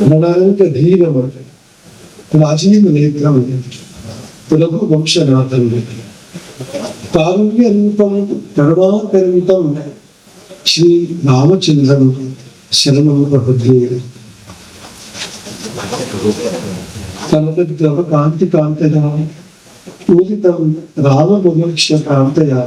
نارائن کا دھیر امر راجیم نیتر لگو بخش ناتن کاروپم کروا پرمتم شری رام چندر شرم بھدری کنک درو کانتی کانتیا پوجتم رام بھوکش کانتیا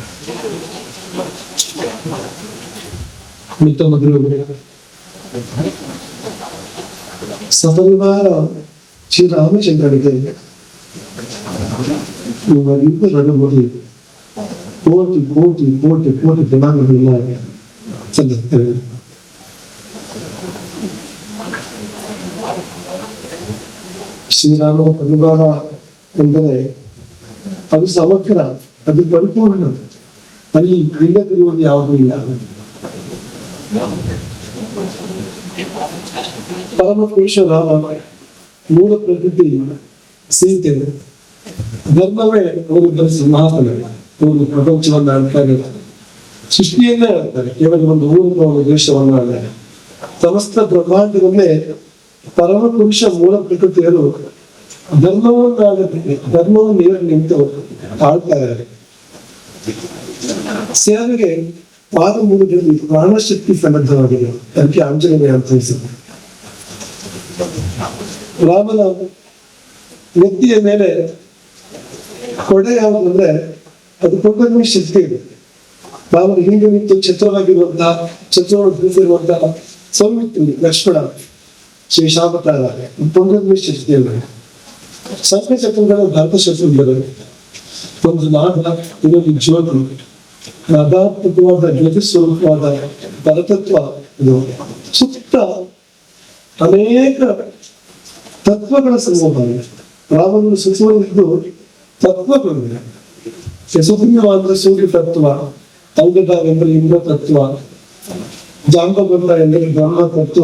ಭೇರಿತರಂಗ ಮಿತ ಮಧುರ ಸಪರಿವಾರ ಶ್ರೀರಾಮಚಂದ್ರನಿಗೆ ಇವರಿಬ್ಬರನ್ನು ನೋಡಿ ಕೋಟಿ ಕೋಟಿ ಕೋಟಿ ಕೋಟಿ ಜನಾಂಗಗಳನ್ನ ಸಲ್ಲಿಸ್ತೇವೆ ಶ್ರೀರಾಮ ಪರಿವಾರ ಎಂದರೆ ಅದು ಸಮಗ್ರ ಅದು ಪರಿಪೂರ್ಣ ಅಲ್ಲಿ ಇಲ್ಲದಿರುವುದು ಯಾವುದೂ ಇಲ್ಲ. ಪರಮ ಪುರುಷರ ಮೂಲ ಪ್ರಕೃತಿ ಸೀತೆ. ಧರ್ಮವೇ ಅವರಿಬ್ಬರ ಸಿಂಹಾಸನ ಅವರು ಪ್ರಪಂಚವನ್ನ ಆಳ್ತಾರೆ ಸೃಷ್ಟಿಯನ್ನೇ ಆಳ್ತಾರೆ ಕೇವಲ ಒಂದು ಊರಿನ ಒಂದು ದೇಶವನ್ನ ಅಲ್ಲ. ಸಮಸ್ತ ಬ್ರಹ್ಮಾಂಡದಲ್ಲೇ ಪರಮ ಪುರುಷ ಮೂಲ ಪ್ರಕೃತಿಯರು ಧರ್ಮವನ್ನು ನೀರು ನಿಂತು ಆಳ್ತಾ ಇದ್ದಾರೆ. ಸೇವೆಗೆ ಪಾದ ಮೂಲದಲ್ಲಿ ಪ್ರಾಣಶಕ್ತಿ ಸನ್ನದ್ಧವಾಗಿದೆ. ಅದಕ್ಕೆ ಆಂಜನೇಯ ಅಂತ ಹೆಸರು ರಾಮನ ವ್ಯಕ್ತಿಯ ಮೇಲೆ ಕೊಡೆ ಯಾವುದು ಅಂದ್ರೆ ಅದು ಕೊಡಲಿ ಶಕ್ತಿ ಇದೆ. ರಾಮನ ಹಿಂದೆ ನಿಂತು ಛತ್ರವಾಗಿರುವಂತಹ ಛತ್ರವನ್ನು ಧರಿಸಿರುವಂತಹ ಸೌಮಿತ್ರಿ, ಲಕ್ಷ್ಮಣ, ಶ್ರೀ ಶಾಮತಾರ ಪೊಂಗಲ್ಮಿ ಶಕ್ತಿ ಅಲ್ಲ ಸಂಖ್ಯೆ ಚಕ್ರಗಳ ಭಾರತ ಶತ್ರುಗಳು. ಒಂದು ನಾಡ, ಇನ್ನೊಂದು ಜ್ಯೋತಿ. ನದಾತ್ಮಕವಾದ ಜ್ಯೋತಿ ಸ್ವರೂಪವಾದ ಪರತತ್ವ ಇದು ಸುತ್ತ ಅನೇಕ ತತ್ವಗಳ ಸಮೂಹ ರಾಮನು ಸುತ್ತುವರಿದ್ದು ತತ್ವಗಳು ಯಶಸ್ವಿಯವಾದ ಸೂರ್ಯ ತತ್ವ ಅಂಗದ ಎಂದರೆ ಇಂದ್ರ ತತ್ವ ಜಾಂಬವಂತ ಎಂದರೆ ಬ್ರಹ್ಮ ತತ್ವ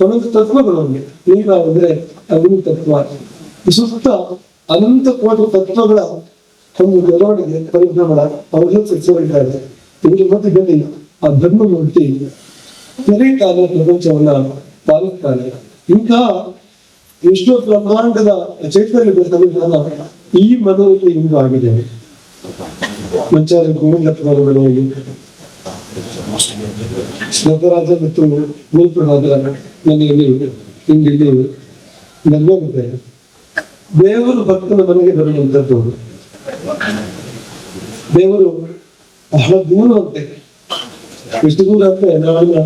ಪ್ರಮುಖ ತತ್ವಗಳು ಅಂದ್ರೆ ಅಗ್ನಿ ತತ್ವ ಸುತ್ತ ಅನಂತ ಕೋಟಿ ತತ್ವಗಳ ಒಂದು ಬೆಳವಣಿಗೆ ಪರಿಭ್ರಮಣ ಅವರು ಸಚಿವರಿದ್ದಾರೆ ಇದ್ರ ಮಧ್ಯದಲ್ಲಿ ಆ ಧರ್ಮ ಮೂರ್ತಿ ಕಾಲ ಪ್ರಪಂಚವನ್ನ ಪಾಲಿಸ್ತಾನೆ ಇಂತಹ ಎಷ್ಟೋ ಬ್ರಹ್ಮಾಂಡದ ಚೈತನ್ಯದ ಸಂವಿಧಾನ ಈ ಮನದಲ್ಲಿ ಇಂದು ಆಗಿದೆ. ಮಂಚಾರ ಗೋವಿಂದಪ್ಪನವರು ನಟರಾಜ ಮತ್ತು ಗುರುಪ್ರಸಾದ ಮನೆಯಲ್ಲಿ ಇಂದಿಲ್ಲಿ ನೆರವೇರಿದೆ ದೇವರು ಭಕ್ತನ ಮನೆಗೆ ಬರುವಂತದ್ದು ದೇವರು ಬಹಳ ದೂರ ಅಂತೆ ಎಷ್ಟು ದೂರ ಅಂದ್ರೆ ನಾವೆಲ್ಲ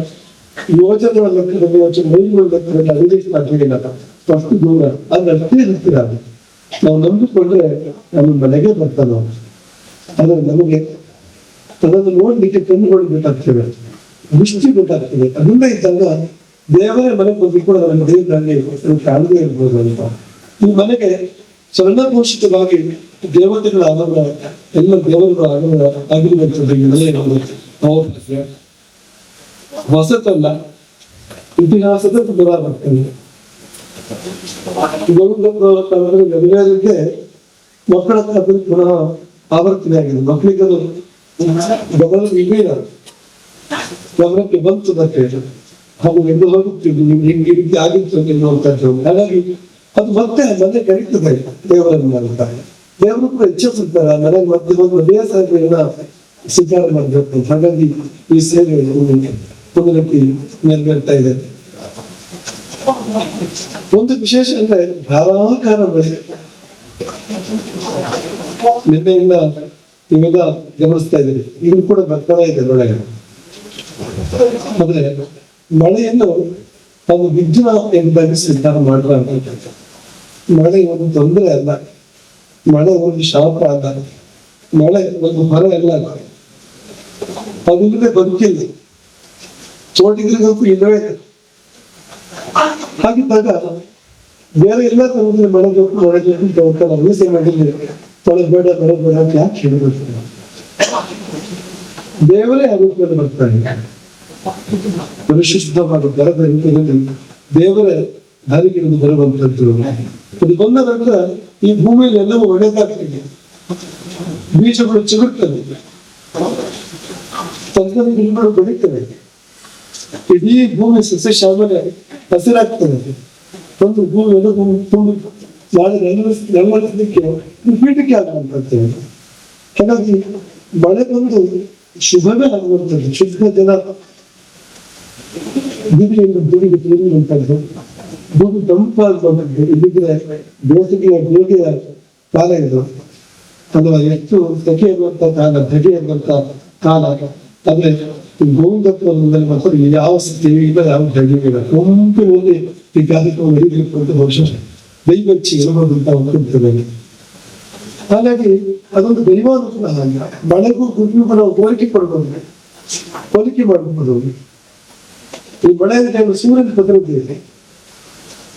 ಯೋಜನೆಗಳ ಲೆಕ್ಕದಲ್ಲಿ ಯೋಚನೆ ಮೈಲಿಗಳ ಲೆಕ್ಕದಲ್ಲಿ ಅಧಿವೇಶನ ಆಗಲಿಲ್ಲ ಅಷ್ಟು ದೂರ ಆದ್ರೆ ಅಷ್ಟೇ ಹತ್ತಿರ ಅದು. ನಾವು ನಂಬಿಕೊಂಡ್ರೆ ನಮ್ಮ ಮನೆಗೆ ಬರ್ತಾನ. ಆದ್ರೆ ನಮಗೆ ಅದನ್ನು ನೋಡ್ಲಿಕ್ಕೆ ಕಣ್ಣುಗಳು ಬೇಕಾಗ್ತವೆ ಬೇಕಾಗ್ತದೆ ಅದರಿಂದ ಇದ್ದಾಗ ದೇವರ ಮನೆ ಕೂಡ ನಮ್ಮ ದೇವರಲ್ಲಿ ಕಾಣದೇ ಇರ್ಬೋದು ಅಂತ ಈ ಮನೆಗೆ ಸ್ವರ್ಣಭೂಷಿತವಾಗಿ ದೇವತೆಗಳ ಅನುಗ್ರಹ ಎಲ್ಲ ದೇವರುಗಳ ಆಗಮನ ಆಗಿರುವಂಥದ್ದು ನಾವು ಅವಕಾಶ ಹೊಸತಲ್ಲ, ಇತಿಹಾಸದ ಪುನರಾವರ್ತನೆ. ಪುನರಾವರ್ತನೆ ಗದಗಕ್ಕೆ ಮಕ್ಕಳ ಪುನಃ ಆವರ್ತನೆ ಆಗಿದೆ. ಮಕ್ಕಳಿಗೆ ಅದು ಗಮನ ಇಲ್ಲ. ಗಮನಕ್ಕೆ ಬಂತು ಮತ್ತೆ. ಹಾಗೂ ಎಂದು ಹೋಗುತ್ತಿದ್ದು ನಿಮ್ಗೆ ಹಿಂಗೆ ರೀತಿ ಆಗಿತ್ತು ಅಂತ ಹಾಗಾಗಿ ಅದು ಮತ್ತೆ ಮನೆ ಕರೀತದೆ ದೇವರನ್ನು ಮಾಡ್ತಾರೆ ದೇವರು ಕೂಡ ಇಚ್ಛಿಸುತ್ತಾರೆ. ಮನೆಗೆ ಮತ್ತೆ ಒಂದು ದೇವಸ್ಥಾನಗಳನ್ನ ಸ್ವೀಕಾರ ಮಾಡಬೇಕು ಹಾಗಾಗಿ ಈ ಸೇವೆ ಮುಂದಿನಕ್ಕೆ ನೆರವೇರ್ತಾ ಇದೆ. ಒಂದು ವಿಶೇಷ ಅಂದ್ರೆ ಧಾರಾಕಾರ ಬೆಳೆ ನಿನ್ನೆಯಿಂದ ನೀವೆಲ್ಲ ಗಮನಿಸ್ತಾ ಇದ್ದೀರಿ. ಇದು ಕೂಡ ಬರ್ತಾನೆ ಇದೆ ಒಳಗೆ. ಆದ್ರೆ ಮಳೆಯನ್ನು ತಾವು ವಿಜ್ಞಾನ ಎಂಬಾಗಿ ಸಿದ್ಧಾರ ಮಾಡ್ರ ಮಳೆ ಒಂದು ತೊಂದರೆ ಅಲ್ಲ. ಮಳೆ ಒಂದು ಶಾಪ ಅಲ್ಲ ಮಳೆ ಒಂದು ಮರ ಎಲ್ಲ ಅದಿಲ್ಲದೆ ಬದುಕಿಲ್ಲ. ತೋಟಿಗಳಿಗಂತೂ ಇಲ್ಲವೇ ಇಲ್ಲ. ಹಾಗಿದ್ದಾಗ ಬೇರೆ ಎಲ್ಲ ತಗೊಂಡ್ರೆ ಮಳೆ ಬೇಕು ಮಳೆ ಬೇಕು ಅಂತ ಹೋಗ್ತಾರೆ ಮೀಸೆ ಮಾಡಿದ್ರೆ ತೊಳೆಬೇಡ ತೊಳೆಬೇಡ ಅಂತ ಯಾಕೆ ಹೇಳ್ಬೇಕು ದೇವರೇ ಅನುಕೂಲ ಬರ್ತಾನೆ ಪರಿಶುದ್ಧವಾದ ದರದ ರೂಪದಲ್ಲಿ ದೇವರೇ ದಾರಿಗೆ ಬರುವಂತದ್ದು. ಇದು ಬಂದ ನಂತರ ಈ ಭೂಮಿಯಲ್ಲಿ ಎಲ್ಲವೂ ಒಳ್ಳೇದಾಗ್ತದೆ. ಬೀಜಗಳು ಚಿಗುರ್ತವೆ. ತರಕಾರಿ ಗಿಡಗಳು ಬೆಳೀತವೆ ಇಡೀ ಭೂಮಿ ಸಸ್ಯ ಶ್ಯಾಮಲೆ ಹಸಿರಾಗ್ತದೆ. ಒಂದು ಭೂಮಿ ಎಲ್ಲ ಭೂಮಿ ತುಂಬಿ ನಾಳೆ ನೆರವೇರಿಸಲಿಕ್ಕೆ ಪೀಠಕ್ಕೆ ಆಗುವಂಥದ್ದು. ಹಾಗಾಗಿ ಮಳೆ ಬಂದು ಶುಭವೇ ಆಗುವಂಥದ್ದು. ಶುದ್ಧ ಜನ ಭೂಮಿಯಿಂದ ಭೂಮಿಗೆ ತಿರುಗುವಂಥದ್ದು ಭೂಮಿ ತಂಪಾಗುವಂಥದ್ದು ಇಲ್ಲಿದ್ರೆ ಬೇಸಿಗೆಯ ಬೇಗೆಯ ಕಾಲ ಇದು. ಅಥವಾ ಹೆಚ್ಚು ಸೆಕೆ ಇರುವಂತ ಕಾಲ ಧಗೆ ಇರುವಂತ ಕಾಲ. ಆದ್ರೆ ಗೋವಿಂದತ್ವದಲ್ಲಿ ಮತ್ತು ಯಾವ ಸ್ಥಿತಿ ಇಲ್ಲ, ಯಾವ ಧಗೆ ಇಲ್ಲ. ಗುಂಪಿನಲ್ಲಿ ಈ ಕಾರ್ಯಕ್ರಮ ನಡೀಬೇಕು ಅಂತ ಬಹುಶಃ ದೈವಚ್ಚಿ ಇರಬಹುದು ಅಂತ ಅನ್ಕೊಳ್ತೇವೆ ಹಾಗಾಗಿ ಅದೊಂದು ದೈವಾನುಕೂಲ ಹಾಗೆ. ಮಳೆಗೂ ಗುಂಪಿಗೂ ನಾವು ಹೋಲಿಕೆ ಕೊಡಬಹುದು ಹೋಲಿಕೆ ಮಾಡಬಹುದು ಈ ಮಳೆ ಟೈಮ್ ಸೂರ್ಯನ ಪದರದಲ್ಲಿ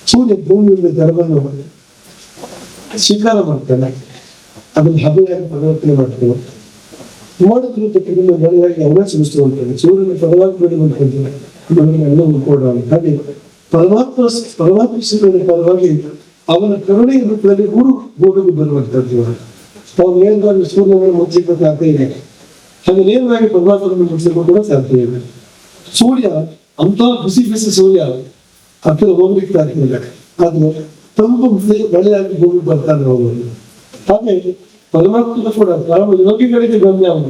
ಸೂರ್ಯ ಭೂಮಿಯಿಂದ ಜಲವನ್ನು ಸ್ವೀಕಾರ ಮಾಡ್ತಾನೆ. ಅದನ್ನು ಹಬೆಯಾಗಿ ಪರಿವರ್ತನೆ ಮಾಡ್ತೇವೆ ಮೋಡದ ರೂಪಕ್ಕೆ ಬೆಳೆಯಾಗಿ ಅವನೇ ಸುರಿಸ್ತುವಂತಾನೆ ಸೂರ್ಯನ ಪರವಾಗಿ ಬಿಡುವಂಥದ್ದು ಎಲ್ಲವೂ ಕೂಡ ಹಾಗೆ ಪರಮಾತ್ಮ ಪರಮಾತ್ಮ ಪರವಾಗಿ ಅವನ ಕರುಣೆಯ ರೂಪದಲ್ಲಿ ಗುರು ಭೂಮಿಗೆ ಬರುವಂತದ್ದು ಅವನು ನೇರವಾಗಿ ಸೂರ್ಯನನ್ನು ಮುಚ್ಚಿಕೊಂಡು ಸಾಧ್ಯ ಇದೆ. ಹಾಗೆ ನೇರವಾಗಿ ಪರಮಾತ್ಮನನ್ನು ಮುಚ್ಚಿಕೊಂಡು ಕೂಡ ಸಾಧ್ಯ ಇದೆ. ಸೂರ್ಯ ಅಂತ ಬಿಸಿ ಬಿಸಿ ಸೂರ್ಯ. ಹತ್ತಿರ ಹೋಗ್ಲಿಕ್ಕೆ ಆಗ್ತಿಲ್ಲ ಆದ್ರೆ ತಂಪು ಮಳೆಯಾಗಿ ಭೂಮಿ ಬರ್ತಾನೆ ಹೋಗೋದು. ಹಾಗೆ ಪರಮಾತ್ಮ ಕೂಡ ಪರಮ ಯೋಗಿಗಳಿಗೆ ಗಮ್ಯ ಅವನು.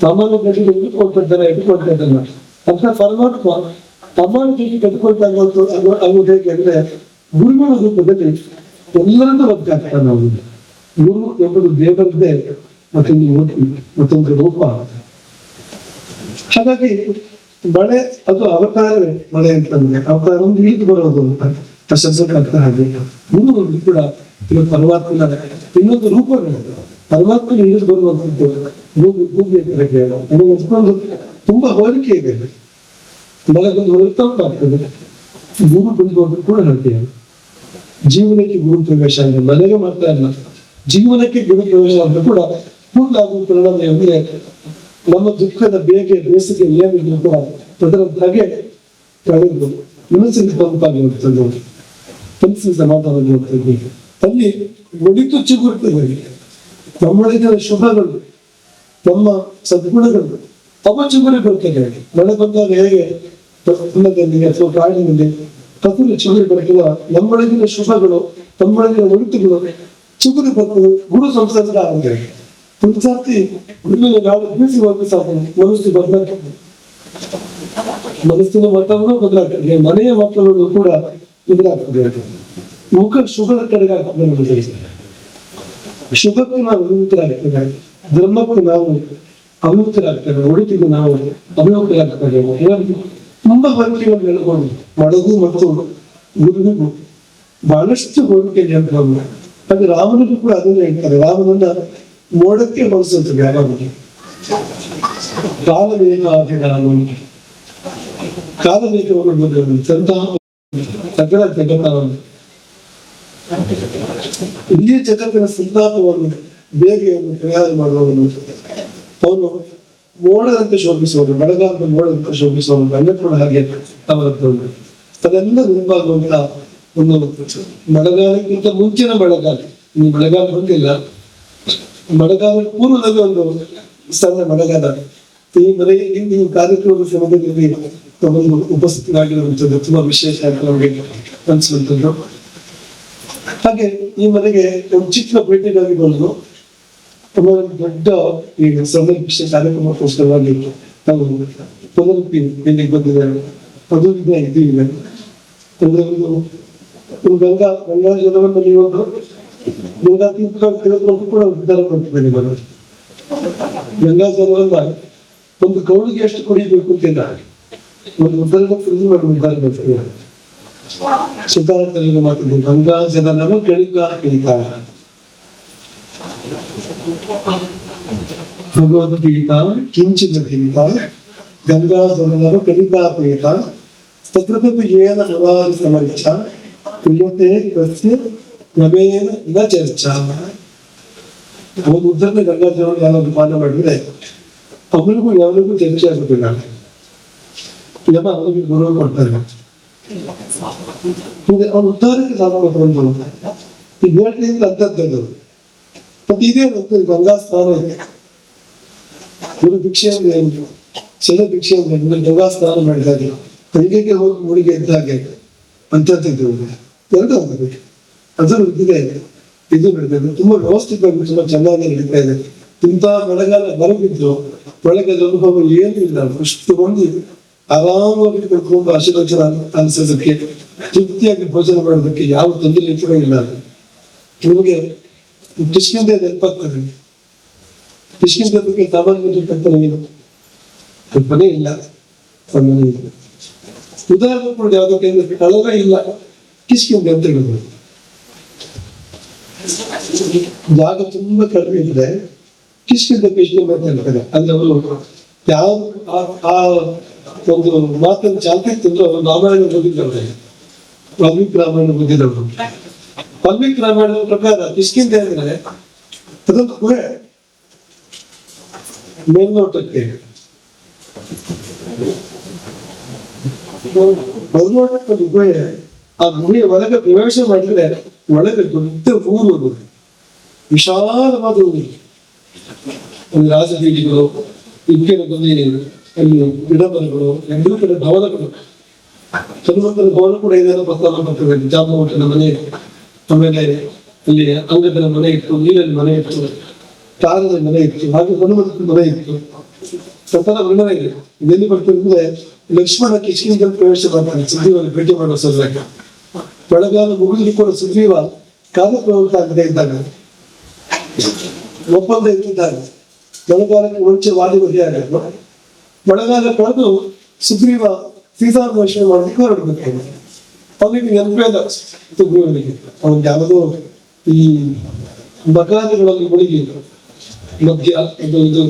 ಸಾಮಾನ್ಯ ಜನರಿಗೆ ಇಟ್ಟುಕೊಳ್ತಿದ್ದಾನೆ ಇಟ್ಟುಕೊಳ್ತಾ ಇದ್ದಾನೆ ಅಂತ ಪರಮಾತ್ಮ ಸಾಮಾನ್ಯ ಜನರಿಗೆ ಕಟ್ಕೊಳ್ತಾ ಆಗೋದು ಆಗೋ- ಆಗೋದು ಹೇಗೆ ಅಂದ್ರೆ ಗುರುಗಳ ರೂಪದಲ್ಲಿ ಎಲ್ಲರನ್ನೂ ಒಗ್ಗಾಗ್ತಾನೆ ಅವನು. ಗುರು ಎಂಬುದು ದೇವರದ್ದೇ ಮತ್ತೊಂದು ಮತ್ತೊಂದು ರೂಪ. ಹಾಗಾಗಿ ಮಳೆ ಅದು ಅವತಾರವೇ, ಮಳೆ ಅಂತಂದ್ರೆ ಅವತಾರ ಒಂದು ಇಳಿದು ಬರೋದು ಅಂತ ಪ್ರಶಂಸಕ ಹಾಗೆ. ಗುರುಗಳು ಕೂಡ ಇವತ್ತು ಪರಮಾತ್ಮನ ಇನ್ನೊಂದು ರೂಪಗಳು ಪರಮಾತ್ಮನ ಇಳಿದು ಬರುವಂತದ್ದು ಭೂಮಿ ಕಡೆಗೆ ನನಗೆ ಅಷ್ಟೊಂದು ತುಂಬಾ ಹೋಲಿಕೆ ಇದೆ. ಮಳೆ ಬಂದು ಹೊರಗೆ ಆಗ್ತದೆ. ಗುರು ಬಂದು ಕೂಡ ಹೇಳ್ತೇವೆ ಜೀವನಕ್ಕೆ ಗುರು ಪ್ರವೇಶ ಅಂದ್ರೆ ಮನೆಗೆ ಮಾಡ್ತಾ ಇಲ್ಲ ಜೀವನಕ್ಕೆ ಗುರು ಪ್ರವೇಶ ಅಂದ್ರೆ ಕೂಡ ಮುಂದಾಗುವ ಪರಿಣಾಮ ಅಂದ್ರೆ ನಮ್ಮ ದುಃಖದ ಬೇಗೆ ಬೇಸಿಗೆ ಕೂಡ ಹಾಗೆ ಕಳೆದು ಮನಸ್ಸಿಗೆ ತಂಪಾಗಿರುತ್ತದೆ ಮನಸ್ಸಿಗೆ ಸಮಾಧಾನವಾಗಿರುತ್ತದೆ ಅಲ್ಲಿ ಒಡಿತು ಚಿಗುರ್ತದೆ ನಮ್ಮೊಳಗಿನ ಶುಭಗಳು, ನಮ್ಮ ಸದ್ಗುಣಗಳು ಅವ ಚಿಗುರಿ ಬರ್ತದೆ ಮಳೆ ಬಂದಾಗ ಹೇಗೆ ಹೊಲದಲ್ಲಿ ಅಥವಾ ಕಸುರು ಚಿಗುರಿ ಬರ್ತದ ನಮ್ಮೊಳಗಿನ ಶುಭಗಳು ನಮ್ಮೊಳಗಿನ ಒಡಿತುಗಳು ಚಿಗುರಿ ಬರ್ತದೆ ಗುರು ಸಂಸಾರದ ಆಗಿದೆ. ಒಂದು ಸರ್ತಿ ಮನಸ್ಸು ಬದಲಾಗ್ತದೆ. ಮನಸ್ಸಿನ ವಾತಾವರಣ ಬದಲಾಗ್ತದೆ. ಮನೆಯ ವಾತಾವರಣ ಕೂಡ ಬದಲಾಗ್ತದೆ ಮುಖ ಶುಭದ ಕಡೆಗೆ ಆಗ್ತದೆ ಶುಭಕ್ಕೆ ನಾವು ಅಭಿಮುಖರಾಗ್ತೇವೆ ಧರ್ಮಕ್ಕೆ ನಾವು ಅಭಿಮುಖರಾಗ್ತೇವೆ ಒಳಿತಿಗೆ ನಾವು ಹೀಗಾಗಿ ತುಂಬಾ ಹೋಲಿಕೆಗಳನ್ನು ಹೇಳ್ಕೊಂಡು ಮಡಗು ಮತ್ತು ಗುರುವಿಗೂ ಬಹಳಷ್ಟು ಹೋಲಿಕೆ ಹೇಳ್ಕೊಂಡು ಹಾಗೆ ರಾಮನಿಗೂ ಕೂಡ ಅದನ್ನೇ ಹೇಳ್ತಾರೆ. ರಾಮನನ್ನ ಮೋಡಕ್ಕೆ ಹೋಲಿಸುತ್ತದೆ ಯಾವಾಗ ಕಾಲವೇಗ ನಾನು ಕಾಲವೇಗವನ್ನು ಸಂತ ಸಕಲ ಜಗತ್ತವನ್ನು ಇಡೀ ಜಗತ್ತಿನ ಸಂತಾಪವನ್ನು ಬೇಗೆಯನ್ನು ಪ್ರಯಾಣ ಮಾಡುವವನು ಅವನು ಮೋಡದಂತೆ ಶೋಭಿಸುವವರು ಬೆಳಗಾದ ಮೋಡದಂತೆ ಶೋಭಿಸುವವರು ಅನ್ನಪೂರ್ಣ ಹಾಗೆ ಅವರದ್ದು ಅದೆಲ್ಲ ಮುಂಭಾಗುವಂತ ಒಂದು ಮಳೆಗಾಲಕ್ಕಿಂತ ಮುಂಚಿನ ಮಳೆಗಾಲ ಇನ್ನು ಬೆಳಗಾಲ ಬಂದಿಲ್ಲ. ಮಳೆಗಾಲ ಪೂರ್ವದಲ್ಲಿ ಒಂದು ಸ್ಥಳ ಮಳೆಗಾಲ. ಈ ಮನೆ ನೀವು ಕಾರ್ಯಕ್ರಮದ ಸಮಯದಲ್ಲಿ ತಮ್ಮನ್ನು ಉಪಸ್ಥಿತರಾಗಿರುವಂಥದ್ದು ತುಂಬಾ ವಿಶೇಷ ಅಂತ ನಮಗೆ ಅನಿಸುವಂಥದ್ದು. ಹಾಗೆ ಈ ಮನೆಗೆ ಚಿಕ್ಕ ಭೇಟಿಗಾಗಿ ಬಂದು ತುಂಬ ದೊಡ್ಡ ಈ ಸಮೀಕ್ಷೆ ಕಾರ್ಯಕ್ರಮಕ್ಕೋಸ್ಕರವಾಗಿ ನಾವು ಪುನರುಕ್ತಿ ಇಲ್ಲಿಗೆ ಬಂದಿದ್ದೇವೆ ಅದು ಇದೆ, ಇದು ಇದೆ. ಅಂದ್ರೆ ಒಂದು ಒಂದು ಗಂಗಾ ಗಂಗಾ ಜಲವನ್ನು ನೀವು ತೀರ್ಥ ತಿಳ್ಕೊಂಡು ಕೂಡ ಉದ್ಧಾರ ಮಾಡ್ತಿದ್ದೆ ನಿಮ್ಮನ್ನು. ಗಂಗಾ ಜಲವನ್ನ ಒಂದು ಕೌಳಿಗೆ ಎಷ್ಟು ಕುಡಿಬೇಕು ಅಂತಿಲ್ಲ ಒಂದು ಉದ್ಧಾರ ಕುಡಿದು ಮಾಡಿ ಉದ್ಧಾರ ಮಾಡ್ತಿದ್ದೇನೆ ಸಿದ್ಧಾರ್ಥದಲ್ಲಿ ಮಾತಿದ್ದು ಗಂಗಾ ಜಲನವ ಕಳಿಕ ಕಳಿಕ ಭಗವದ್ಗೀತಾ ಕಿಂಚಿತ್ ಗೀತಾ ಗಂಗಾ ಜಲನವ ಕಳಿಕಾ ಕಳಿಕ ತತ್ರತಃ ಏನ ಹಲವಾರು ಸಮರ್ಚ ಕ್ರಿಯತೆ ತಸ್ಯ ಕ್ರಮೇಣ ನ ಚರ್ಚಾ ಒಂದು ಉದ್ಧರಣ ಗಂಗಾ ಜಲ ಯಾರಾದ್ರು ಪಾನ ಮಾಡಿದ್ರೆ ಅವರಿಗೂ ಯಾರಿಗೂ ಚರ್ಚೆ ಆಗುತ್ತಿಲ್ಲ ಯಮ ಅವರಿಗೆ ಗೌರವ ಕೊಡ್ತಾರೆ. ಅವ್ರ ಉದ್ಧಾರಕ್ಕೆ ಸಾಧನ ತಗೊಂಡು ಈಗ ಹೇಳ್ತಿದ್ರೆ ಅಂತದ್ದು ಮತ್ತೆ ಇದೇ ಗಂಗಾ ಸ್ನಾನ ಗುರು ಭಿಕ್ಷೆ ಅಂದ್ರೆ ಏನು? ಚಲ ಭಿಕ್ಷೆ ಅಂದ್ರೆ ಏನು? ಗಂಗಾ ಸ್ನಾನ ಮಾಡಿದಾಗ ಕೈಗೆಗೆ ಹೋಗಿ ಮುಳುಗಿ ಎದ್ದಾಗೆ ಅಂತದ್ದು ಎರಡು ಆಗಬೇಕು ಅದು ಇದೆ ಇದು ಇದೆ ತುಂಬಾ ವ್ಯವಸ್ಥಿತವಾಗಿ ತುಂಬಾ ಚೆನ್ನಾಗಿ ನಡೀತಾ ಇದೆ. ಇಂಥ ಮಳೆಗಾಲ ಬರಬಿದ್ದು ಒಳಗದ ಅನುಭವ ಏನೂ ಇಲ್ಲ. ಅಷ್ಟು ಮಂದಿ ಆರಾಮಾಗಿ ಕುತ್ಕೊಂಡು ಆಶೀರ್ವಚನ ಅನಿಸೋದಕ್ಕೆ ತೃಪ್ತಿಯಾಗಿ ಭೋಜನ ಮಾಡೋದಕ್ಕೆ ಯಾವ ತೊಂದರೆ ಕೂಡ ಇಲ್ಲ. ನಿಮಗೆ ಕೃಷ್ಣಿಂದ ನೆನಪಾಗ್ತದೆ ಕೃಷ್ಣಿಂದ ಬಗ್ಗೆ ಸಾಮಾನ್ಯ ಏನು? ಕಲ್ಪನೆ ಇಲ್ಲ. ಕಲ್ಪನೆ ಇಲ್ಲ ಉದಾಹರಣೆ ಯಾವುದಕ್ಕೆ ಕಳರ ಇಲ್ಲ. ಕಿಸ್ಕಿಂದ ಅಂತ ಹೇಳಿದ್ರು ಜಾಗ ತುಂಬಾ ಕಡಿಮೆ ಇದೆ. ಕಿಷ್ಕಿಂದ ಅಂತ ಹೇಳ್ತಾರೆ. ಅಂದ್ರೆ ಅವರು ಯಾವ ಆ- ಒಂದು ಮಾತನ್ನು ಚಾಲ್ತಿ ತಂದ್ರು ರಾಮಾಯಣ ಓದಿದ್ದವ್ರೆ ವಾಲ್ಮೀಕಿ ರಾಮಾಯಣ ಓದಿದವರು. ವಾಲ್ಮೀಕಿ ರಾಮಾಯಣದ ಪ್ರಕಾರ ಕಿಸ್ಕಿಂದ ಅಂದ್ರೆ ಅದೊಂದು ಗುಹೆ ಮೇಲ್ನೋಟಕ್ಕೆ. ಮೇಲ್ನೋಟಕ್ಕೆ ಗುಹೆ ಆ ಗುಹೆಯ ಒಳಗೆ ಪ್ರವೇಶ ಮಾಡಿದ್ರೆ ಒಳಗೆ ದೊಡ್ಡ ಊರು ವಿಶಾಲವಾದ ಊರು ಒಂದು ರಾಜಬೀದಿಗಳು ಇಬ್ಬರು ಬಂದಿ ಅಲ್ಲಿ ಗಿಡ ಮರಗಳು ಎರಡೂ ಕಡೆ ಭವನಗಳು ಹನುಮಂತನ ಭವನ ಕೂಡ ಇದೆಲ್ಲ ಪಕ್ಕದಲ್ಲಿ ಬರ್ತದೆ ಜಾಮೋಟನ ಮನೆ, ಆಮೇಲೆ ಅಲ್ಲಿ ಅಂಗದನ ಮನೆ ಇತ್ತು ನೀರಲ್ಲಿ ಮನೆ ಇತ್ತು ತಾರದ ಮನೆ ಇತ್ತು, ಹಾಗೆ ಹನುಮಂತನ ಮನೆ ಇತ್ತು. ಸತರ ವರ್ಣನೆ ಇದೆ. ಇದೆಲ್ಲಿ ಬರ್ತದೆ ಲಕ್ಷ್ಮಣ ಕಿಷ್ಕಿಂದ ಪ್ರವೇಶ ಮಾಡ್ತಾನೆ ಸುಗ್ರೀವನ ಭೇಟಿ ಮಾಡುವ ಸಲುವಾಗಿ. ಬೆಳಗಾಲ ಮುಗಿದು ಕೂಡ ಸುಗ್ರೀವ ಕಾರ್ಯಪ್ರವೃತ್ತ ಆಗದೆ ಇದ್ದಾಗ ಒಪ್ಪಂದ ಇದ್ದಾರೆ ಮಳೆಗಾಲಕ್ಕೆ ಮುಂಚೆ ವಾದಿ ಬಗೆಯಾಗಲು ಮಳೆಗಾಲ ಕಳೆದು ಸುಗ್ರೀವ ಸೀತಾನ ವರ್ಷ ಮಾಡಲಿಕ್ಕೆ ಹೊರಡಬೇಕು ಅವನಿಗೆ ನೆನಪೇದ ಸುಗ್ರೀವನಿಗೆ ಅವನಿಗೆ ಯಾವುದೋ ಈ ಬಗಾದಿಗಳಲ್ಲಿ ಮುಳುಗಿ ಮಧ್ಯ ಇದು ಇದು.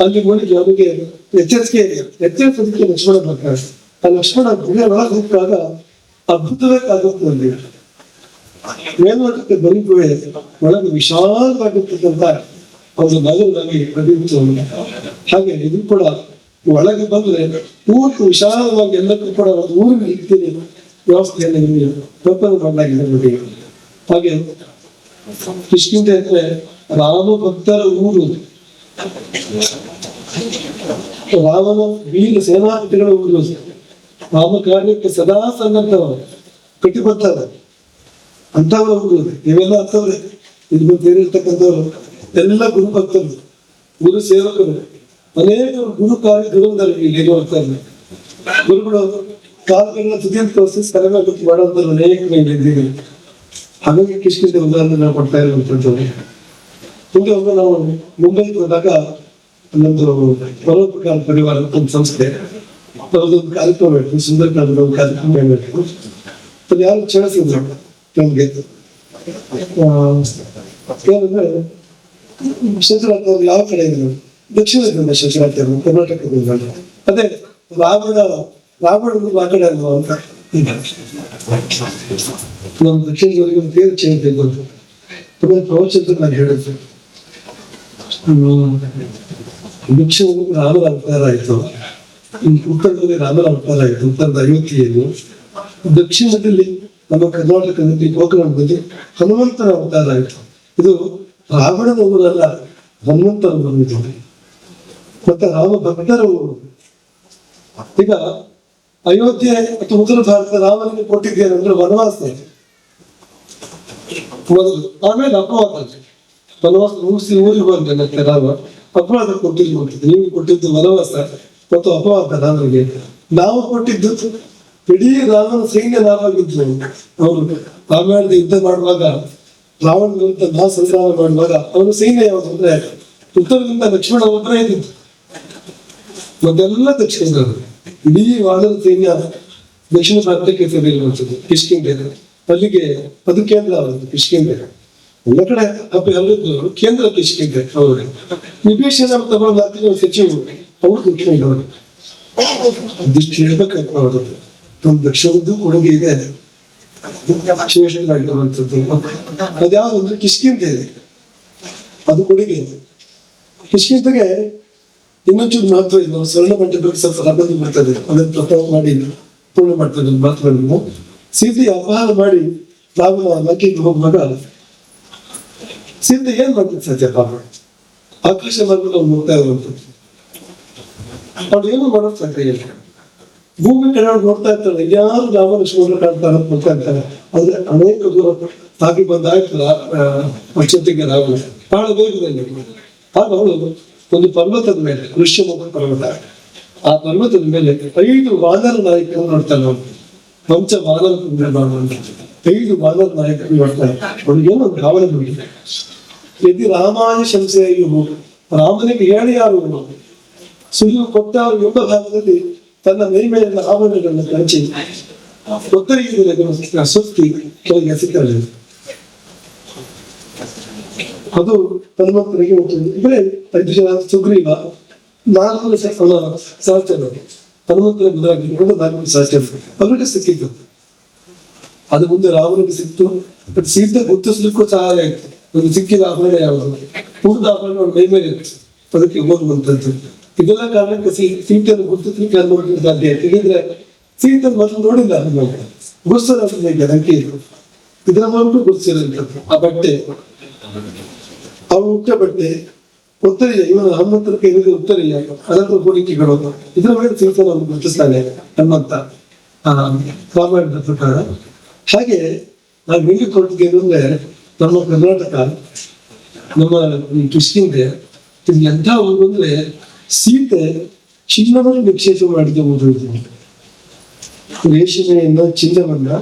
ಅಲ್ಲಿ ಮುಳುಗಿ ಅವನಿಗೆ ಎಚ್ಚರಿಕೆ ಎಚ್ಚರಿಸೋದಕ್ಕೆ ಲಕ್ಷ್ಮಣ ಬರ್ತಾರೆ ಆ ಲಕ್ಷ್ಮಣ ಗುಹೆ ಒಳಗೆ ಹೋಗುವಾಗ ಅದ್ಭುತವೇ ಕಾಗುತ್ತೆ ಅಲ್ಲಿ ಮೇಲ್ನೋಟಕ್ಕೆ ಬರಿಗುವೆ ಒಳಗೆ ವಿಶಾಲವಾಗಿರ್ತಕ್ಕಂಥ ಒಂದು ನಗು ನಮಗೆ ಪ್ರತಿಬಿಂಬಿಸುವುದು ಹಾಗೆ ಇದು ಕೂಡ ಒಳಗೆ ಬಂದ್ರೆ ಪೂರ್ತಿ ವಿಶಾಲವಾಗಿ ಎಲ್ಲಕ್ಕೂ ಕೂಡ ಒಂದು ಊರಿಗೆ ಇರ್ತೀನಿ ವ್ಯವಸ್ಥೆಯನ್ನು ಇಲ್ಲಿ ಪ್ರಪಂಚ ನೋಡಿ ಹಾಗೆ ಕೃಷ್ಣಿಂದ ಅಂದ್ರೆ ರಾಮ ಭಕ್ತರ ಊರು. ರಾಮನ ವೀರ ಸೇನಾಪತಿಗಳ ಊರು. ರಾಮ ಕಾರ್ಯಕ್ಕೆ ಸದಾ ಸನ್ನದ್ಧವರು ಕಟಿಬದ್ಧರ ಅಂತವರ ಊರು ಇವೆಲ್ಲ ಅಂತವ್ರೆ ಇದು ಬಂದು ಸೇರಿರ್ತಕ್ಕಂಥವ್ರು ಎಲ್ಲ ಗುರು ಭಕ್ತರು. ಗುರು ಸೇವಕರು. ಅನೇಕ ಗುರು ಕಾರ್ಯ ಗುರುಂದರು ಇಲ್ಲಿ ಇರುವಂತವ್ರು ಗುರುಗಳು ಕಾಲಗಳನ್ನ ತುದಿಯಲ್ಲಿ ತೋರಿಸಿ ಬಗ್ಗೆ ಮಾಡೋದ್ರ ಅನೇಕ ಇಲ್ಲಿದ್ದೀವಿ ಹಾಗಾಗಿ ಕಿಷ್ಕಿಂದ ಉದಾಹರಣೆ ನಾವು ಕೊಡ್ತಾ ಇರುವಂತದ್ದು ಹಿಂದೆ ಒಮ್ಮೆ ನಾವು ಮುಂಬೈಗೆ ಹೋದಾಗ ನಮ್ಮದು ಪರೋಪಕಾರ ಪರಿವಾರ ಅಂತ ಒಂದು ಸಂಸ್ಥೆ. ಅವ್ರದ್ದೊಂದು ಕಾರ್ಯಕ್ರಮ ಇತ್ತು ಸುಂದರ ಒಂದು ಕಾರ್ಯಕ್ರಮ ಇತ್ತು ಯಾರು ಚಳಿಸಿದ್ರು ನಮ್ಗೆ ಏನಂದ್ರೆ ಯಾವ ಕಡೆ ಇದ್ರು, ದಕ್ಷಿಣದಿಂದ ಶಶಿರಾಜ್ ಅವರು ಕರ್ನಾಟಕದಿಂದ ಅದೇ, ರಾವಣ, ರಾವಣನ ಆ ಕಡೆ ಅಂತ. ನಮ್ಮ ದಕ್ಷಿಣದವರೆಗೆ ಒಂದು ಬೇರೆ ಚೇಂಜ್ ಇರ್ಬೋದು ಪ್ರವಚನ ನಾನು ಹೇಳಿದ್ದೆ. ದಕ್ಷಿಣದಲ್ಲಿ ರಾಮರ ಅವತಾರ ಆಯಿತು. ಉತ್ತರದಲ್ಲಿ ರಾಮರ ಅವತಾರ ಆಯ್ತು ಉತ್ತರದ ಅಯೋಧ್ಯೆಯಲ್ಲಿ ದಕ್ಷಿಣದಲ್ಲಿ ನಮ್ಮ ಕರ್ನಾಟಕದಲ್ಲಿ ಗೋಕರ್ಣದಲ್ಲಿ ಹನುಮಂತನ ಅವತಾರ ಆಯ್ತು. ಇದು ರಾವಣನ ಊರಲ್ಲ ಹನುಮಂತನ ಊರು ಇದು ಮತ್ತೆ ರಾಮ ಭಕ್ತರ ಊರು ಈಗ ಅಯೋಧ್ಯೆ ಮತ್ತು ಉತ್ತರ ಭಾರತ ರಾಮನಿಗೆ ಕೊಟ್ಟಿದ್ದೇನೆ ಅಂದ್ರೆ ವನವಾಸ ಮೊದಲು ಆಮೇಲೆ ಅಪವಾದ ವನವಾಸ ಮುಗಿಸಿ ಊರಿಗೆ ಮತ್ತೆ ರಾಮ ಅಪವಾದ ಕೊಟ್ಟಿದ್ದು ನೀವು ಕೊಟ್ಟಿದ್ದು ವನವಾಸ ಮತ್ತು ಅಪವಾದ ರಾಮನಿಗೆ ನಾವು ಕೊಟ್ಟಿದ್ದು ಇಡೀ ರಾಮನ ಸೈನ್ಯ ನಾವಾಗಿದ್ರು ಅವರು ರಾಮಾಯಣದ ಯುದ್ಧ ಮಾಡುವಾಗ, ರಾವಣ ವಿರುದ್ಧ ನಾ ಸಂಸಾರ ಮಾಡುವಾಗ ಅವನ ಸೈನ್ಯ ಯಾವ್ದು ಅಂದ್ರೆ ಉತ್ತರದಿಂದ ಲಕ್ಷ್ಮಣ ಒಬ್ಬರೇ ಇದ್ದಿದ್ದು. ಮೊದಲೆಲ್ಲ ದಕ್ಷಿಣ ಇಡೀ ವಾನರ ಸೈನ್ಯ ದಕ್ಷಿಣ ಭಾರತಕ್ಕೆ ಸೇರಿರುವಂಥದ್ದು ಕಿಷ್ಕಿಂದೆ ಅಲ್ಲಿಗೆ ಅದು ಕೇಂದ್ರ ಅವರದ್ದು ಕಿಷ್ಕಿಂದೆ ಎಲ್ಲ ಕಡೆ ಅಪ್ಪ ಎಲ್ಲರಿದ್ರು ಕೇಂದ್ರ ಕಿಷ್ಕಿಂದೆ ಅವರು. ವಿಭೀಷಣ ತಗೊಂಡು ಸಚಿವರು, ಅವರು ದಕ್ಷಿಣದವರು. ಇದಿಷ್ಟು ಹೇಳ್ಬೇಕಾಗ್ತದೆ ಅವರು ನಮ್ಮ ದಕ್ಷಿಣದ್ದು ಕೊಡುಗೆ ಇದೆ ವಿಶೇಷವಾಗಿರುವಂಥದ್ದು ಅದ್ಯಾವುದು ಅಂದ್ರೆ ಕಿಷ್ಕಿಂದೆ ಇದೆ. ಅದು ಕೊಡುಗೆ ಇದೆ. ಕಿಷ್ಕಿಂತಗೆ ಇನ್ನೊಂಚೂರು ಮಹತ್ವ ಇದೆ ನಾವು ಸ್ವರ್ಣ ಮಂಟಪಕ್ಕೆ ಸ್ವಲ್ಪ ರಬ್ಬಲ್ಲಿ ಬರ್ತದೆ. ಅದನ್ನು ಪ್ರತಾಪ ಮಾಡಿ, ಪೂರ್ಣ ಮಾಡ್ತದೆ ಮಹತ್ವವನ್ನು ಸೀತೆ ಅಪಹಾರ ಮಾಡಿ ರಾಮನ ಲಕ್ಕಿಗೆ ಹೋಗುವಾಗ ಸೀತೆ ಏನ್ ಮಾಡ್ತದೆ ಸತ್ಯ ಪಾಪ? ಆಕಾಶ ಮಾರ್ಗ ಹೋಗ್ತಾ ಇರುವಂಥದ್ದು. ಅವ್ರು ಏನು ಮಾಡೋದು ಸಕ್ರಿಯ ಭೂಮಿ ಅವ್ರು ನೋಡ್ತಾ ಇರ್ತಾರೆ. ಯಾರು ರಾಮ ಕಾಣ್ತಾ ಬರ್ತಾ ಇರ್ತಾರೆ. ಆದ್ರೆ ಅನೇಕ ದೂರ ತಾಗಿ ಬಂದಾಯ್ತು ಪಂಚತಿಗೆ ರಾವಣ ಬಹಳ ವೇಗದಲ್ಲಿ ಆಗ ಅವಳು ಒಂದು ಪರ್ವತದ ಮೇಲೆ ಋಷ್ಯಮುಖ ಪರ್ವತ. ಆ ಪರ್ವತದ ಮೇಲೆ ಐದು ವಾನರ ನಾಯಕರು ನೋಡ್ತಾನೆ ಅವನು ಪಂಚ ವಾನರ ಐದು ವಾನರ ನಾಯಕರು ನೋಡ್ತಾನೆ ಅವ್ರಿಗೇನೋ ಒಂದು ಭಾವನೆ ಬಂದಿದೆ ಯದಿ ರಾಮಾಯ ಶಂಸೆಯು ರಾಮನಿಗೆ ಹೇಳಿ ಯಾರು? ಸುಳ್ಳು ಕೊಟ್ಟ ಎಂಬ ಭಾಗದಲ್ಲಿ ತನ್ನ ಮೈ ಆಭರಣಗಳನ್ನು ಕಂಚಿ ಒತ್ತರಿಗಿರುವುದಕ್ಕೆ ಒತ್ತರಿಗೆ ಸುತ್ತಿ ಕೆಳಗೆ ಎಸೆತಾರೆ ಅದು ಹನುಮಂತನಿಗೆ ಹೋಗ್ತದೆ. ಐದು ಜನ ಸುಗ್ರೀವ ನಾಲ್ಕು ಸಹಚರರು ಹನುಮಂತನ ಒಂದು ನಾಲ್ಕು ಸಹಚರರು ಅವರಿಗೆ ಸಿಕ್ಕಿದ್ದು. ಅದು ಮುಂದೆ ರಾಮನಿಗೆ ಸಿಕ್ತು. ಬಟ್ ಸೀತೆ ಗುರ್ತಿಸ್ಲಿಕ್ಕೂ ಸಹಾಯ ಆಯ್ತು. ಒಂದು ಸಿಕ್ಕಿದ ಆಭರಣ ಯಾವುದು? ಪೂರ್ಣ ಆಭರಣ ಮೈ ಅದಕ್ಕೆ ಹೋಗುವಂತದ್ದು. ಇದೆಲ್ಲ ಕಾರಣಕ್ಕೆ ಸೀ- ಗುರುತು ಗುರ್ತಿಸ್ಲಿಕ್ಕೆ ನೋಡಿದ್ರೆ ಆಯ್ತು. ಇಲ್ಲಿದ್ರೆ ಸೀತೆ ಮೊದಲು ನೋಡಿಲ್ಲ ಹನುಮಂತ ಗುರ್ಸದ ಹೇಗೆ? ಅಂಕಿ ಇದು ಇದರ ಮೂಲಕ ಗುರ್ಸಿರುವಂತದ್ದು ಆ ಬಟ್ಟೆ. ಅವನು ಮುಖ್ಯ ಬಟ್ಟೆ. ಉತ್ತರಿಯ ಇವನು ಹನುಮಂತರ ಕೈಯಲ್ಲಿ ಉತ್ತರಿಯ ಅದರ ಹೋಲಿಕೆಗಳು ಇದರ ಮೇಲೆ ಸೀತನನ್ನು ಗುರುತಿಸ್ತಾನೆ. ಹನುಮಂತ. ರಾಮಾಯಣದ ಪ್ರಕಾರ. ಹಾಗೆ ನಾವು ಎಲ್ಲಿ ಕೊಟ್ಟಿದ್ದೇವೆ ಅಂದ್ರೆ ನಮ್ಮ ಕರ್ನಾಟಕ, ನಮ್ಮ ಕೃಷಿ ಇದೆ ಇದು. ಎಂಥ ಒಂದು ಅಂದ್ರೆ ಸೀತೆ ಚಿನ್ನವನ್ನು ನಿಕ್ಷೇಪ ಮಾಡಿದ ಇದು. ರೇಷ್ಮೆಯನ್ನ ಚಿನ್ನವನ್ನ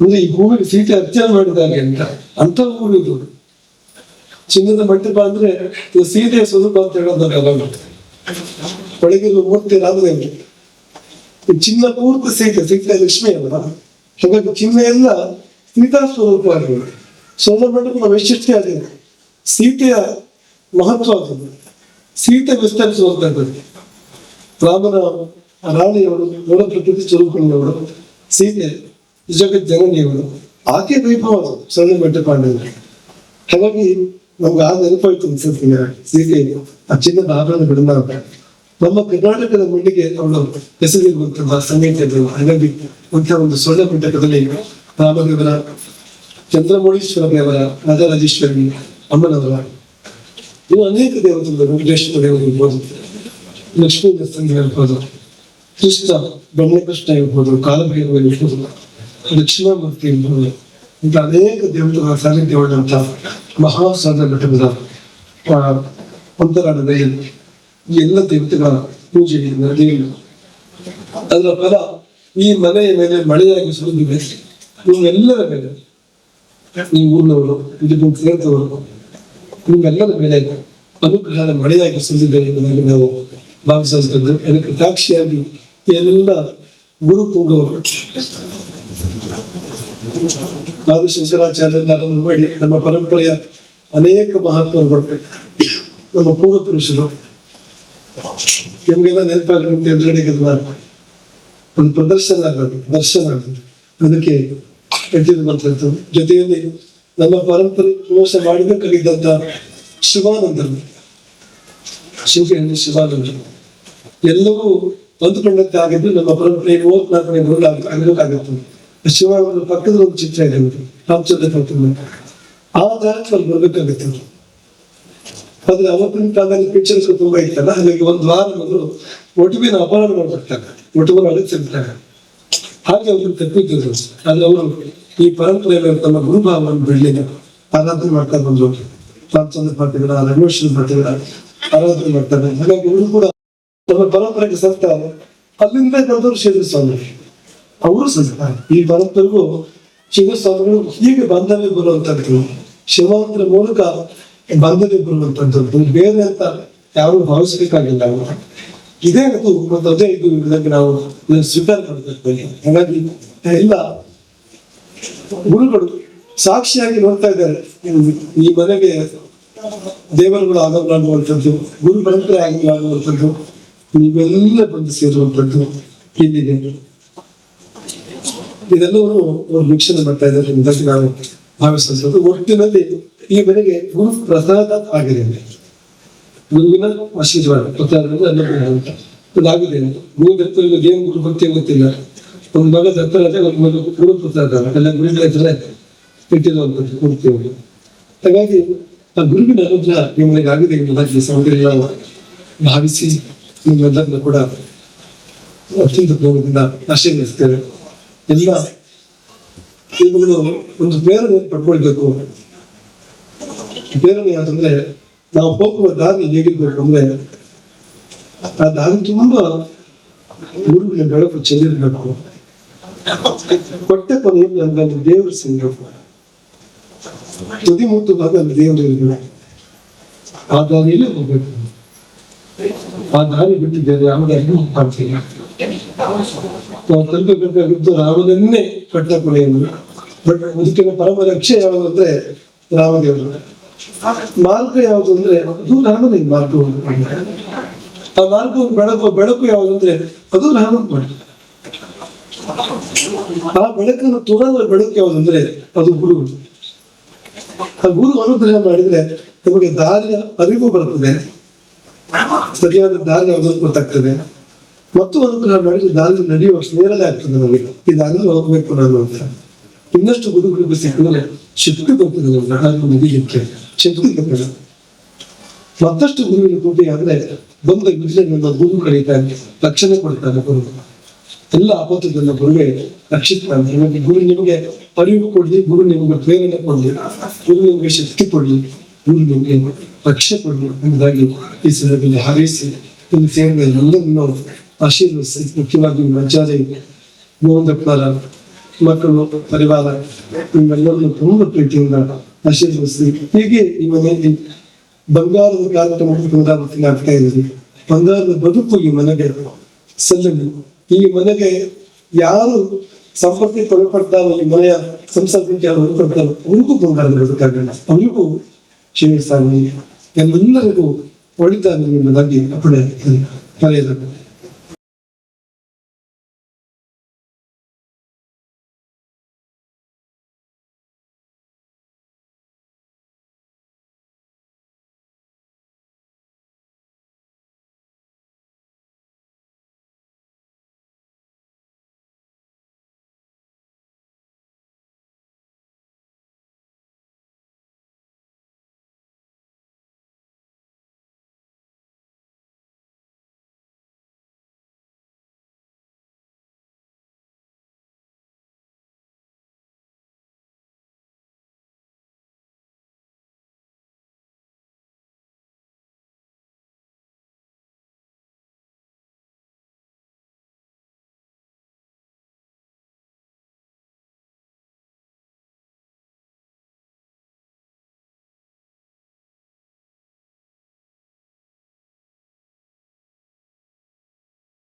ಅಂದ್ರೆ ಈ ಭೂಮಿಗೆ ಸೀತೆ ಅರ್ಚನೆ ಮಾಡಿದ್ದಾರೆ ಅಂತ. ಅಂತ ಇದು. ಚಿನ್ನದ ಮಂಟಪ ಅಂದ್ರೆ ಸೀತೆಯ ಸ್ವರೂಪ ಅಂತ ಹೇಳೋದಲ್ಲ ಒಳಗಿರುವ ಮೂರ್ತಿ ರಾಮದೇವರು ಚಿನ್ನ ಪೂರ್ತಿ ಸೀತೆ ಸೀತೆ ಲಕ್ಷ್ಮಿ ಅಲ್ಲ. ಹಾಗಾಗಿ ಚಿನ್ನ ಎಲ್ಲ ಸೀತಾ ಸ್ವರೂಪ ಸ್ವರ್ಣ ಮಂಟಪದ ವೈಶಿಷ್ಟ್ಯ ಆಗಿದೆ ಸೀತೆಯ ಮಹತ್ವ ಆಗಿದೆ ಸೀತೆ ವಿಸ್ತರಿಸುವಂತದ್ದು ರಾಮನ ರಾಣಿಯವರು ನೋಡ ಪ್ರಕೃತಿ ಸ್ವರೂಪಗಳವರು ಸೀತೆ ಜಗತ್ ಜನನಿಯವರು ಆಕೆ ವೈಭವ ಅದು ಸ್ವರ್ಣ ಮಂಟಪ ಅನ್ನೋದು ಹಾಗಾಗಿ ನಮ್ಗೆ ಆ ನೆನಪಾಯ್ತು ಅನ್ಸುತ್ತೆ ಸೀತೆ ಆ ಚಿನ್ನದ ಆಭರಣಗಳನ್ನ ನಮ್ಮ ಕರ್ನಾಟಕದ ಮಣ್ಣಿಗೆ ಅವಳು ಹೆಸರಿರುವಂತಹ ಸಂಗೀತಗಳು ಹಾಗಾಗಿ ಅಂತ ಒಂದು ಸ್ವರ್ಣ ಮಂಟಪದಲ್ಲಿ ರಾಮದೇವರ ಚಂದ್ರಮೌಳೀಶ್ವರ ದೇವರ ರಾಜರಾಜೇಶ್ವರಿ ಅಮ್ಮನವರ ಇವು ಅನೇಕ ದೇವತೆಗಳು ವೆಂಕಟೇಶ್ವರ ದೇವರು ಇರ್ಬೋದು ಲಕ್ಷ್ಮೀ ದೇವಸ್ಥಾನ ಇರ್ಬೋದು ಕೃಷ್ಣ ಬ್ರಹ್ಮಕೃಷ್ಣ ಇರ್ಬೋದು ಕಾಲಭೈರವ ಇರ್ಬೋದು ದಕ್ಷಿಣಾಮೂರ್ತಿ ಇರ್ಬೋದು ಇಂಥ ಅನೇಕ ದೇವತೆಗಳ ಸಾನ್ನಿಧ್ಯ ಉಳ್ಳಂತ ಮಹಾಸಾದ ಘಟಕದ ಅಂತರಾಳದ ಎಲ್ಲ ದೇವತೆಗಳ ಪೂಜೆ ದೇವರು ಅದರ ಫಲ ಈ ಮನೆಯ ಮೇಲೆ ಮಳೆಯಾಗಿ ಸುರಿದಿದೆ ನಿಮ್ಮೆಲ್ಲರ ಮೇಲೆ ನೀವು ಊರಿನವರು ಇಲ್ಲಿ ಸೇರಿದವರು ನಿಮ್ಮೆಲ್ಲರ ಮೇಲೆ ಅನುಗ್ರಹದ ಮಳೆಯಾಗಿ ಸುರಿದಿದೆ ಎಂಬುದಾಗಿ ನಾವು ಭಾವಿಸಿದ್ದು ಅದಕ್ಕೆ ಸಾಕ್ಷಿಯಾಗಿ ಎಲ್ಲ ಗುರು ಕೂಗವರು ನಾವು ಶಂಕರಾಚಾರ್ಯರನ್ನು ಮಾಡಿ ನಮ್ಮ ಪರಂಪರೆಯ ಅನೇಕ ಮಹಾತ್ಮರು ಬರ್ಬೇಕು ನಮ್ಮ ಪೂರ್ವ ಪುರುಷರು. ನಿಮ್ಗೆಲ್ಲ ನೆನಪಾಗುತ್ತೆ ಎದುರುಗಡೆಗೆ ಒಂದು ಪ್ರದರ್ಶನ ಆಗೋದು ದರ್ಶನ ಆಗೋದು ಅದಕ್ಕೆ ಎದ್ದಿರುವಂತದ್ದು ಜೊತೆಯಲ್ಲಿ ನಮ್ಮ ಪರಂಪರೆ ಮೋಸ ಮಾಡಬೇಕಾಗಿದ್ದಂತ ಶಿವಾನಂದರು. ಶಿವಕೇಂದ್ರ ಶಿವಾನಂದರು. ಎಲ್ಲವೂ ಹೊಂದ್ಕೊಂಡಂತೆ ಆಗಿದ್ದು ನಮ್ಮ ಪರಂಪರೆ ಮೂವತ್ನಾಲ್ಕನೇ ನೂರು ಆಗಬೇಕಾಗುತ್ತೆ ಶಿವಾನಂದರ ಪಕ್ಕದ ಒಂದು ಚಿತ್ರ ಇದೆ ರಾಮಚಂದ್ರ ಪಂತನ ಆ ಅಲ್ಲಿ ಬರ್ಬೇಕಾಗುತ್ತೆ. ಆದ್ರೆ ಅವತ್ತಿನ ಕಾಲದಲ್ಲಿ ಪಿಕ್ಚರ್ಸ್ ತುಂಬಾ ಇತ್ತಲ್ಲ, ಹಾಗಾಗಿ ಒಂದು ವಾರ ಮೊದಲು ಒಟುಬಿನ ಅಪಹರಣ ಮಾಡ್ಬಿಡ್ತಾರೆ ಒಟುವಿನ ಅಳಿಸಿರ್ತಾರೆ ಹಾಗೆ ಅವ್ರಿಗೆ ತಪ್ಪಿದ್ರು ಅಲ್ಲಿ ಅವರು ಈ ಪರಂಪರೆಯಲ್ಲಿ ತಮ್ಮ ಗುರುಭಾವವನ್ನು ಬೆಳ್ಳಿನ ಆರಾಧನೆ ಮಾಡ್ತಾ ಬಂದ್ರು. ರಾಮಚಂದ್ರ ಮಾಡ್ತಿದ್ರ ರಮೇಶ್ವರ್ ಮಾಡ್ತಿದ್ರ ಆರಾಧನೆ ಮಾಡ್ತಾರೆ. ಹಾಗಾಗಿ ಇವರು ಕೂಡ ತಮ್ಮ ಪರಂಪರೆಗೆ ಸರ್ತಾರೆ ಅಲ್ಲಿಂದ ಬಂದವರು ಶಿವ ಸ್ವಾಮಿ ಅವರು ಸಹ ಈ ಪರಂಪರೆಗೂ ಶಿವ ಸ್ವಾಮಿಗಳು ಹೀಗೆ ಬಾಂಧವ್ಯ ಬರುವಂತದ್ದು. ಶಿವಾಂತರ ಮೂಲಕ ಬಾಂಧವ್ಯ ಬರುವಂತದ್ದು. ಬೇರೆ ಅಂತ ಯಾರು ಭಾವಿಸಬೇಕಾಗಿಲ್ಲ ಅವರು. ಇದೇ ಮತ್ತು ಅದೇ ಇದು ಇದಕ್ಕೆ ನಾವು ಸ್ವೀಕಾರ ಮಾಡಬೇಕು. ಹಾಗಾಗಿ ಎಲ್ಲ ಗುರುಗಳು ಸಾಕ್ಷಿಯಾಗಿ ನೋಡ್ತಾ ಇದ್ದಾರೆ. ಈ ಮನೆಗೆ ದೇವರುಗಳು ಆಗಮನಾಗುವಂಥದ್ದು ಗುರು ಪರಂಪರೆ ಆಗಮನಾಗುವಂಥದ್ದು ನೀವೆಲ್ಲ ಬಂದು ಸೇರುವಂಥದ್ದು ಇಲ್ಲಿದೆ. ಇದೆಲ್ಲವನ್ನು ಅವರು ವೀಕ್ಷಣೆ ಮಾಡ್ತಾ ಇದ್ದಾರೆ. ಇದಕ್ಕೆ ನಾವು ಭಾವಿಸುವಂಥದ್ದು ಒಟ್ಟಿನಲ್ಲಿ ಈ ಮನೆಗೆ ಗುರು ಪ್ರಸಾದ ಆಗಿದೆ. ಗುರುವಿನ ಆಶೀರ್ವಾದ ಪ್ರಸಾದ ಅನ್ನ ಅದಾಗಿದೆ ಗುರು ಗುರು ಭಕ್ತಿ ಗೊತ್ತಿಲ್ಲ. ಒಂದು ಮಗ ಸತ್ತರ ಒಂದು ಮಗ ಗುರು ಪ್ರಸಾದ ಎಲ್ಲ ಗುರುಗಳ ಹತ್ರ ಇಟ್ಟಿರುವಂಥದ್ದು ಕೊಡ್ತೇವೆ ಹಾಗಾಗಿ ಆ ಗುರುವಿನ ಅನುಗ್ರಹ ನಿಮಗೆ ಆಗಿದೆ. ಎಂಬುದಾಗಿ ಸಮಗ್ರ ಭಾವಿಸಿ ನಿಮ್ಮೆಲ್ಲರನ್ನು ಕೂಡ ಅತ್ಯಂತ ಗೌರವದಿಂದ ಆಶೀರ್ವದಿಸ್ತೇವೆ. ಎಲ್ಲ ಇವುಗಳು ಒಂದು ಪ್ರೇರಣೆ ಪಡ್ಕೊಳ್ಬೇಕು. ಪ್ರೇರಣೆ ಅಂತಂದ್ರೆ ನಾವು ಹೋಗುವ ದಾರಿ ಹೇಗಿರ್ಬೇಕು ಅಂದ್ರೆ ಆ ದಾರಿ ತುಂಬಾ ಗುರುವಿನ ಬೆಳಕು ಚೆಲ್ಲಿರ್ಬೇಕು. ಹೊಟ್ಟೆ ಕೊನೆಯಲ್ಲಿ ಅಂದ್ರೆ ದೇವ್ರ ಸಿಗಬೇಕು ತುದಿ ಮುಟ್ಟು ಭಾಗ ಅಲ್ಲಿ ದೇವರು ಇರಬೇಕು ಆ ದಾರಿಯಲ್ಲೇ ಹೋಗ್ಬೇಕು. ಆ ದಾರಿ ಬಿಟ್ಟಿದ್ದೇನೆ ಬೇರೆ ಮಾಡ್ತೀನಿ ನಾವು ತಲುಪಬೇಕಾಗಿದ್ದು ರಾಮನನ್ನೇ ಕಟ್ಟ ಕೊನೆಯನ್ನು ಬಟ್ ಅದಕ್ಕಿಂತ ಪರಮ ರಕ್ಷೆ ಯಾವುದು ಅಂದ್ರೆ ರಾಮದೇವರು. ಮಾರ್ಗ ಯಾವುದು ಅಂದ್ರೆ, ಅದು ರಾಮನೇ ಮಾರ್ಗ ಆ ಮಾರ್ಗ ಬೆಳಕು ಬೆಳಕು ಯಾವುದು ಅಂದ್ರೆ, ಅದು ರಾಮನ ಮಾರ್ಗ. ಆ ಬೆಳಕನ್ನು ತುರದ ಬೆಳಕು ಯಾವುದು ಅಂದ್ರೆ ಅದು ಗುರು ಆ ಗುರು ಅನುಗ್ರಹ ಮಾಡಿದ್ರೆ ನಮಗೆ ದಾರಿಯ ಅರಿವು ಬರ್ತದೆ. ಸರಿಯಾದ ದಾರಿ ಯಾವುದು ಗೊತ್ತಾಗ್ತದೆ. ಮತ್ತು ಅನುಗ್ರಹ ಮಾಡಿದ್ರೆ ದಾರಿ ನಡೆಯುವ ನೇರಳೆ ಆಗ್ತದೆ ನಮಗೆ. ಈ ದಾರಿಯಲ್ಲಿ ಹೋಗ್ಬೇಕು ನಾನು ಅಂತ. ಇನ್ನಷ್ಟು ಗುರುಗಳಿಗೆ ಸಿಕ್ಕಿದ್ರೆ ಶಕ್ತಿ ಬರ್ತದೆ ನಾನು ನಡೀಲಿಕ್ಕೆ ಶಕ್ತಿ ಬರ್ತದೆ. ಮತ್ತಷ್ಟು ಗುರುವಿನ ಕೃಪೆ ಆದ್ರೆ ಬಂದ ವಿಜಯದಿಂದ ಗುರು ಕರೀತಾನೆ ರಕ್ಷಣೆ ಕೊಡ್ತಾನೆ ಗುರು ಎಲ್ಲ ಆಪತ್ತುಗಳನ್ನ ಗುರುವೇ ರಕ್ಷಿಸ್ತಾನೆ ನಿಮಗೆ ಗುರು ನಿಮಗೆ ಅರಿವು ಕೊಡ್ಲಿ, ಗುರು ನಿಮಗೆ ಪ್ರೇರಣೆ ಕೊಡ್ಲಿ, ಗುರು ನಿಮಗೆ ಶಕ್ತಿ ಕೊಡ್ಲಿ, ಗುರು ನಿಮಗೆ ರಕ್ಷೆ ಕೊಡ್ಲಿ ಎಂಬುದಾಗಿ ಈ ಸಂದರ್ಭದಲ್ಲಿ ಹಾರೈಸಿ ಇಲ್ಲಿ ಸೇರಿದ ಎಲ್ಲರನ್ನು ಆಶೀರ್ವದಿಸಿ, ಮುಖ್ಯವಾಗಿ ಆಚಾರ್ಯ ಗೋವಿಂದಪ್ಪರ ಮಕ್ಕಳು, ಪರಿವಾರ, ನಿಮ್ಮೆಲ್ಲರನ್ನು ತುಂಬ ಪ್ರೀತಿಯಿಂದ ಆಶೀರ್ವದಿಸಿ. ಹೀಗೆ ಈ ಮನೆಯಲ್ಲಿ ಬಂಗಾರದ ಕಾರ್ಯಕ್ರಮ ಆಗ್ತಾ ಇದೆ ಬಂಗಾರದ ಬದುಕು ಈ ಮನೆಗೆ ಸಲ್ಲಲಿ. ಈ ಮನೆಗೆ ಯಾರು ಸಂಪತ್ತಿ ಕೊಡಪಡ್ತಾರೋ ಈ ಮನೆಯ ಸಂಸರ್ಗಕ್ಕೆ ಯಾರು ಕೊಡ್ತಾರೋ ಅವ್ರಿಗೂ ಬಂಗಾರ ಬದುಕಾಗಲ್ಲ ಅವರಿಗೂ ಶಿವಸ್ವಾಮಿ ಎಲ್ಲರಿಗೂ ಒಳಿತಾಗಲಿ ಎಂಬುದಾಗಿ ಅಪ್ಪಣೆ ಕರೆಯಲಾಗುತ್ತದೆ.